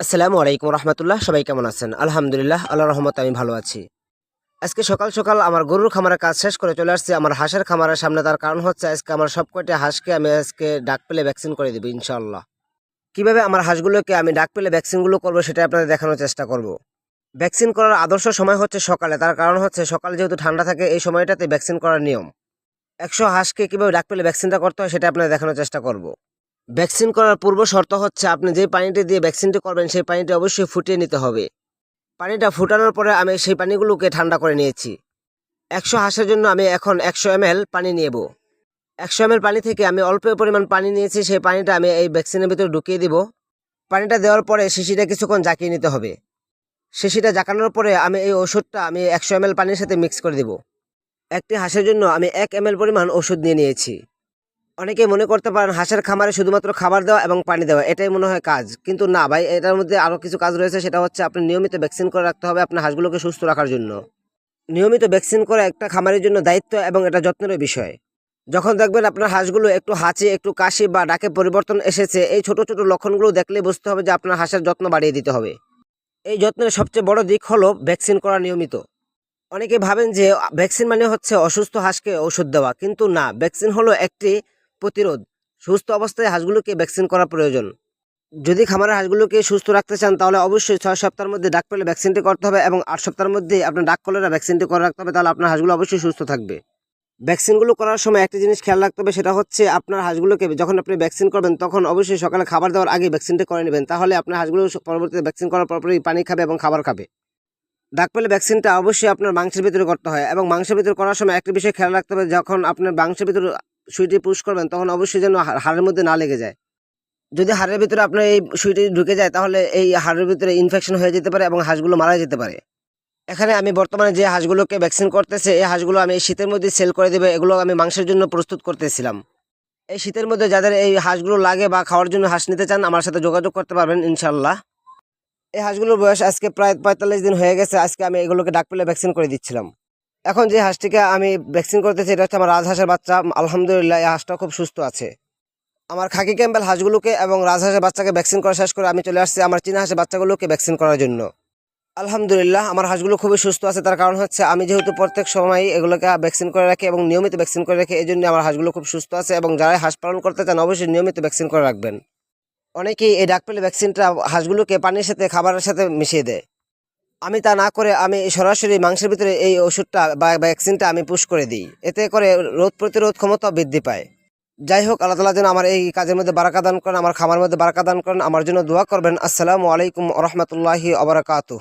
আসসালামু আলাইকুম রহমতুল্লাহ, সবাই কেমন আছেন? আলহামদুলিল্লাহ, আল্লাহ রহমত আমি ভালো আছি। আজকে সকাল সকাল আমার গরুর খামারের কাজ শেষ করে চলে আসছি। আমার হাঁসের খামারের সামনে, তার কারণ হচ্ছে আজকে আমার সব কয়টা হাঁসকে আমি আজকে ডাক পেলে ভ্যাকসিন করে দেবো ইনশাল্লাহ কীভাবে আমার হাঁসগুলোকে আমি ডাক পেলে ভ্যাকসিনগুলো করব সেটা আপনাদের দেখানোর চেষ্টা করব। ভ্যাকসিন করার আদর্শ সময় হচ্ছে সকালে, তার কারণ হচ্ছে সকালে যেহেতু ঠান্ডা থাকে, এই সময়টাতে ভ্যাকসিন করার নিয়ম। একশো হাঁসকে কীভাবে ডাক পেলে ভ্যাকসিনটা করতে হয় সেটা আপনাদের দেখানোর চেষ্টা করব। ভ্যাকসিন করার পূর্ব শর্ত হচ্ছে আপনি যে পানিটি দিয়ে ভ্যাকসিনটি করবেন, সেই পানিটি অবশ্যই ফুটিয়ে নিতে হবে। পানিটা ফুটানোর পরে আমি সেই পানিগুলোকে ঠান্ডা করে নিয়েছি। একশো হাঁসের জন্য আমি এখন একশো এম পানি নেব। একশো এম পানি থেকে আমি অল্প পরিমাণ পানি নিয়েছি, সেই পানিটা আমি এই ভ্যাকসিনের ভিতরে ঢুকিয়ে দিব। পানিটা দেওয়ার পরে শিশিটা কিছুক্ষণ জাকিয়ে নিতে হবে। শিশিটা জাকানোর পরে আমি এই ওষুধটা আমি একশো এম পানির সাথে মিক্স করে দিব। একটি হাঁসের জন্য আমি এক এম পরিমাণ ওষুধ নিয়ে নিয়েছি। অনেকে মনে করতে পারেন হাঁসের খামারে শুধুমাত্র খাবার দেওয়া এবং পানি দেওয়া, এটাই মনে হয় কাজ। কিন্তু না ভাই, এটার মধ্যে আরও কিছু কাজ রয়েছে, সেটা হচ্ছে আপনি নিয়মিত ভ্যাকসিন করে রাখতে হবে আপনার হাঁসগুলোকে সুস্থ রাখার জন্য। নিয়মিত ভ্যাকসিন করা একটা খামারের জন্য দায়িত্ব এবং এটা যত্নেরও বিষয়। যখন দেখবেন আপনার হাঁসগুলো একটু হাঁচি, একটু কাশি বা ডাকে পরিবর্তন এসেছে, এই ছোট ছোট লক্ষণগুলো দেখলে বুঝতে হবে যে আপনার হাঁসের যত্ন বাড়িয়ে দিতে হবে। এই যত্নের সবচেয়ে বড় দিক হলো ভ্যাকসিন করা নিয়মিত। অনেকে ভাবেন যে ভ্যাকসিন মানে হচ্ছে অসুস্থ হাঁসকে ওষুধ দেওয়া, কিন্তু না, ভ্যাকসিন হলো একটি প্রতিরোধ, সুস্থ অবস্থায় হাঁসগুলোকে ভ্যাকসিন করা প্রয়োজন। যদি খামারের হাঁসগুলোকে সুস্থ রাখতে চান, তাহলে অবশ্যই ছয় সপ্তাহের মধ্যে ডাক পেলে ভ্যাকসিনটি করতে হবে এবং আট সপ্তাহের মধ্যে আপনার ডাক কলেরা ভ্যাকসিনটি করে রাখতে হবে, তাহলে আপনার হাঁসগুলো অবশ্যই সুস্থ থাকবে। ভ্যাকসিনগুলো করার সময় একটি জিনিস খেয়াল রাখতে হবে, সেটা হচ্ছে আপনার হাঁসগুলোকে যখন আপনি ভ্যাকসিন করবেন, তখন অবশ্যই সকালে খাবার দেওয়ার আগে ভ্যাকসিনটি করে নেবেন, তাহলে আপনার হাঁসগুলো পরবর্তীতে ভ্যাকসিন করার পরপরই পানি খাবে এবং খাবার খাবে। ডাক পেলে ভ্যাকসিনটা অবশ্যই আপনার মাংসের ভিতরে করতে হয় এবং মাংসের ভিতরে করার সময় একটা বিষয় খেয়াল রাখতে হবে, যখন আপনার মাংসের ভিতরে সুইটি পুশ করবেন, তখন অবশ্যই যেন হাড়ের মধ্যে না লেগে যায়। যদি হাড়ের ভিতরে আপনার এই সুইটি ঢুকে যায়, তাহলে এই হাড়ের ভিতরে ইনফেকশন হয়ে যেতে পারে এবং হাঁসগুলো মারা যেতে পারে। এখানে আমি বর্তমানে যে হাঁসগুলোকে ভ্যাকসিন করতেছে, এই হাঁসগুলো আমি শীতের মধ্যে সেল করে দেবে, এগুলো আমি মাংসের জন্য প্রস্তুত করতেছিলাম। এই শীতের মধ্যে যাদের এই হাঁসগুলো লাগে বা খাওয়ার জন্য হাঁস নিতে চান, আমার সাথে যোগাযোগ করতে পারবেন ইনশাল্লাহ এই হাঁসগুলোর বয়স আজকে প্রায় পঁয়তাল্লিশ দিন হয়ে গেছে, আজকে আমি এগুলোকে ডাক পেলে ভ্যাকসিন করে দিচ্ছিলাম। এখন যে হাঁসটিকে আমি ভ্যাকসিন করতেছি, এটা হচ্ছে আমার রাজহাঁসের বাচ্চা। আলহামদুলিল্লাহ, এই হাঁসটা খুব সুস্থ আছে। আমার খাকি ক্যাম্বেল হাঁসগুলোকে এবং রাজহাঁসের বাচ্চাকে ভ্যাকসিন করা শেষ করে আমি চলে আসছি আমার চীনা হাঁসের বাচ্চাগুলোকে ভ্যাকসিন করার জন্য। আলহামদুলিল্লাহ, আমার হাঁসগুলো খুবই সুস্থ আছে। তার কারণ হচ্ছে, আমি যেহেতু প্রত্যেক সময় এগুলোকে ভ্যাকসিন করে রাখি এবং নিয়মিত ভ্যাকসিন করে রাখি এই জন্য আমার হাঁসগুলো খুব সুস্থ আছে এবং যারা হাঁস পালন করতে চান, অবশ্যই নিয়মিত ভ্যাকসিন করে রাখবেন। অনেকেই এই ডাক পেলে ভ্যাকসিনটা হাঁসগুলোকে পানির সাথে, খাবারের সাথে মিশিয়ে দেয়। আমি তা না করে আমি সরাসরি মাংসের ভিতরে এই ওষুধটা বা ভ্যাকসিনটা আমি পুশ করে দিই। এতে করে রোগ প্রতিরোধ ক্ষমতা বৃদ্ধি পায়। যাই হোক, আল্লাহ তালা যেন আমার এই কাজের মধ্যে বারাকা দান করেন, আমার খামার মধ্যে বারাকা দান করেন, আমার জন্য দোয়া করবেন। আসসালামু আলাইকুম রহমতুল্লাহি আবরাকাতুহ